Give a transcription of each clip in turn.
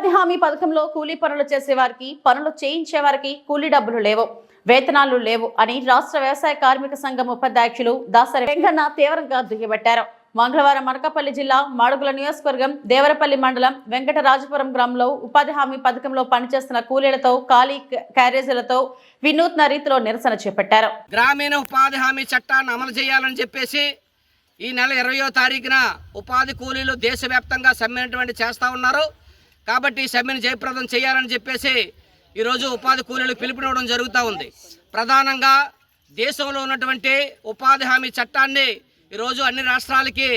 ఉపాధి హామీ పథకంలో కూలీ పనులు చేసే వారికి పనులు చేయించే వారికి కూలీ డబ్బులు లేవు వేతనాలు లేవు అని రాష్ట్ర వ్యవసాయ కార్మిక సంఘం ఉపాధ్యక్షులు దాసరి వెంకన్న తీవ్రంగా దుయ్యబట్టారు. మంగళవారం అనకాపల్లి జిల్లా మాడుగుల నియోజకవర్గం దేవరపల్లి మండలం వెంకటరాజపురం గ్రామంలో ఉపాధి హామీ పథకంలో పనిచేస్తున్న కూలీలతో ఖాళీ క్యారేజీలతో వినూత్న రీతిలో నిరసన చేపట్టారు. గ్రామీణ ఉపాధి హామీ చట్టాన్ని అమలు చేయాలని చెప్పేసి ఈ నెల ఇరవయో తారీఖున ఉపాధి కూలీలు దేశవ్యాప్తంగా సమ్మెటువంటి చేస్తూ ఉన్నారు. కాబట్టి సమ్మెను జయప్రదం చేయాలని చెప్పేసి ఈరోజు ఉపాధి కూలీలు పిలుపునివ్వడం జరుగుతూ ఉంది. ప్రధానంగా దేశంలో ఉన్నటువంటి ఉపాధి హామీ చట్టాన్ని ఈరోజు అన్ని రాష్ట్రాలకి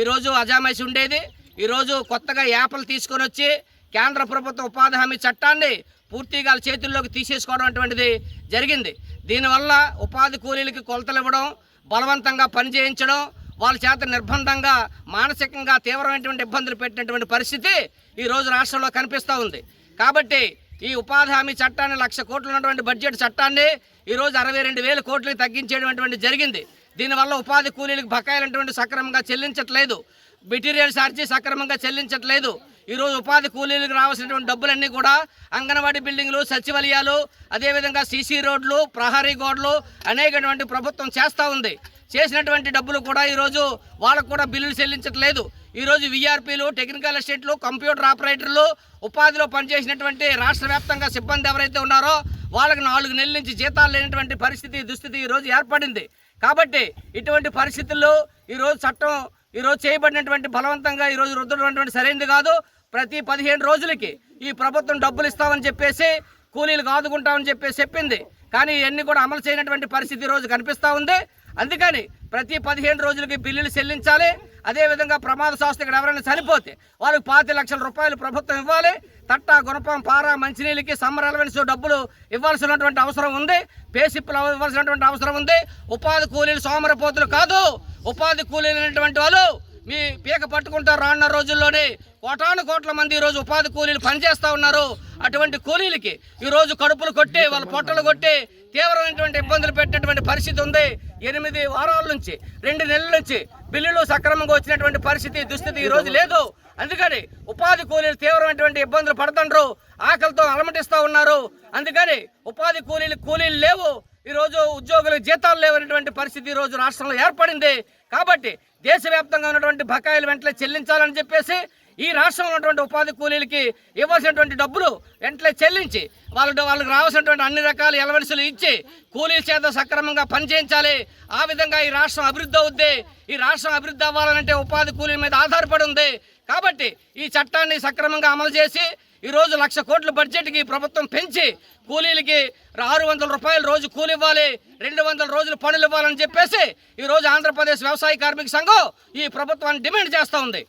ఈరోజు అజామైసి ఉండేది. ఈరోజు కొత్తగా యాప్లు తీసుకొని వచ్చి కేంద్ర ప్రభుత్వ ఉపాధి హామీ చట్టాన్ని పూర్తిగా చేతుల్లోకి తీసేసుకోవడం అటువంటిది జరిగింది. దీనివల్ల ఉపాధి కూలీలకి కొలతలు ఇవ్వడం బలవంతంగా పని చేయించడం వాళ్ళ చేత నిర్బంధంగా మానసికంగా తీవ్రమైనటువంటి ఇబ్బందులు పెట్టినటువంటి పరిస్థితి ఈరోజు రాష్ట్రంలో కనిపిస్తూ ఉంది. కాబట్టి ఈ ఉపాధి హామీ చట్టాన్ని లక్ష కోట్లు ఉన్నటువంటి బడ్జెట్ చట్టాన్ని ఈరోజు అరవై రెండు వేల కోట్లకి తగ్గించేటువంటి జరిగింది. దీనివల్ల ఉపాధి కూలీలకు బకాయిలటువంటి సక్రమంగా చెల్లించట్లేదు. మెటీరియల్ ఛార్జీ సక్రమంగా చెల్లించట్లేదు. ఈరోజు ఉపాధి కూలీలకు రావాల్సినటువంటి డబ్బులన్నీ కూడా అంగన్వాడీ బిల్డింగ్లు సచివాలయాలు అదేవిధంగా సీసీ రోడ్లు ప్రహరీ గోడలు అనేకటువంటి ప్రభుత్వం చేస్తూ ఉంది. చేసినటువంటి డబ్బులు కూడా ఈరోజు వాళ్ళకు కూడా బిల్లులు చెల్లించట్లేదు. ఈరోజు విఆర్పీలు టెక్నికల్ అసిస్టెంట్లు కంప్యూటర్ ఆపరేటర్లు ఉపాధిలో పనిచేసినటువంటి రాష్ట్ర వ్యాప్తంగా సిబ్బంది ఎవరైతే ఉన్నారో వాళ్ళకి నాలుగు నెలల నుంచి జీతాలు లేనటువంటి పరిస్థితి దుస్థితి ఈరోజు ఏర్పడింది. కాబట్టి ఇటువంటి పరిస్థితుల్లో ఈరోజు చట్టం ఈరోజు చేయబడినటువంటి బలవంతంగా ఈరోజు రుద్దటువంటి సరైనది కాదు. ప్రతి పదిహేను రోజులకి ఈ ప్రభుత్వం డబ్బులు ఇస్తామని చెప్పేసి కూలీలు ఆదుకుంటామని చెప్పేసి చెప్పింది. కానీ ఇవన్నీ కూడా అమలు చేయనటువంటి పరిస్థితి ఈరోజు రోజు కనిపిస్తూ ఉంది. అందుకని ప్రతి పదిహేను రోజులకి బిల్లులు చెల్లించాలి. అదేవిధంగా ప్రమాద సంస్థ ఇక్కడ ఎవరైనా చనిపోతే వాళ్ళకి పాతి లక్షల రూపాయలు ప్రభుత్వం ఇవ్వాలి. తట్ట గుణపం పార మంచినీళ్ళకి సమ్మర్ అలవెన్స్ డబ్బులు ఇవ్వాల్సినటువంటి అవసరం ఉంది. పేసిప్పులు ఇవ్వాల్సినటువంటి అవసరం ఉంది. ఉపాధి కూలీలు సోమరపోతులు కాదు. ఉపాధి కూలీలు అనేటువంటి వాళ్ళు మీ పీక పట్టుకుంటారు రానున్న రోజుల్లోనే. కోటాను కోట్ల మంది ఈరోజు ఉపాధి కూలీలు పనిచేస్తూ ఉన్నారు. అటువంటి కూలీలకి ఈరోజు కడుపులు కొట్టి వాళ్ళ పొట్టలు కొట్టి తీవ్రమైనటువంటి ఇబ్బందులు పెట్టినటువంటి పరిస్థితి ఉంది. ఎనిమిది వారాల నుంచి రెండు నెలల నుంచి బిల్లులు సక్రమంగా వచ్చినటువంటి పరిస్థితి దుస్థితి ఈ రోజు లేదు. అందుకని ఉపాధి కూలీలు తీవ్రమైనటువంటి ఇబ్బందులు పడుతుండ్రు. ఆకలితో అలమటిస్తూ ఉన్నారు. అందుకని ఉపాధి కూలీలు కూలీలు లేవు. ఈరోజు ఉద్యోగులకు జీతాలు లేవనేటువంటి పరిస్థితి ఈరోజు రాష్ట్రంలో ఏర్పడింది. కాబట్టి దేశవ్యాప్తంగా ఉన్నటువంటి బకాయిలు వెంటనే చెల్లించాలని చెప్పేసి ఈ రాష్ట్రంలో ఉన్నటువంటి ఉపాధి కూలీలకి ఇవ్వాల్సినటువంటి డబ్బులు వెంటనే చెల్లించి వాళ్ళు వాళ్ళకి రావాల్సినటువంటి అన్ని రకాల ఎలవెన్సులు ఇచ్చి కూలీల చేత సక్రమంగా పనిచేయించాలి ఆ విధంగా ఈ రాష్ట్రం అభివృద్ధి అవుద్ది. ఈ రాష్ట్రం అభివృద్ధి అవ్వాలంటే ఉపాధి కూలీల మీద ఆధారపడి ఉంది. కాబట్టి ఈ చట్టాన్ని సక్రమంగా అమలు చేసి ఈరోజు లక్ష కోట్ల బడ్జెట్కి ప్రభుత్వం పెంచి కూలీలకి ఆరు వందల రూపాయలు రోజు కూలి ఇవ్వాలి. రెండు వందల రోజులు పనులు ఇవ్వాలని చెప్పేసి ఈరోజు ఆంధ్రప్రదేశ్ వ్యవసాయ కార్మిక సంఘం ఈ ప్రభుత్వాన్ని డిమాండ్ చేస్తూ ఉంది.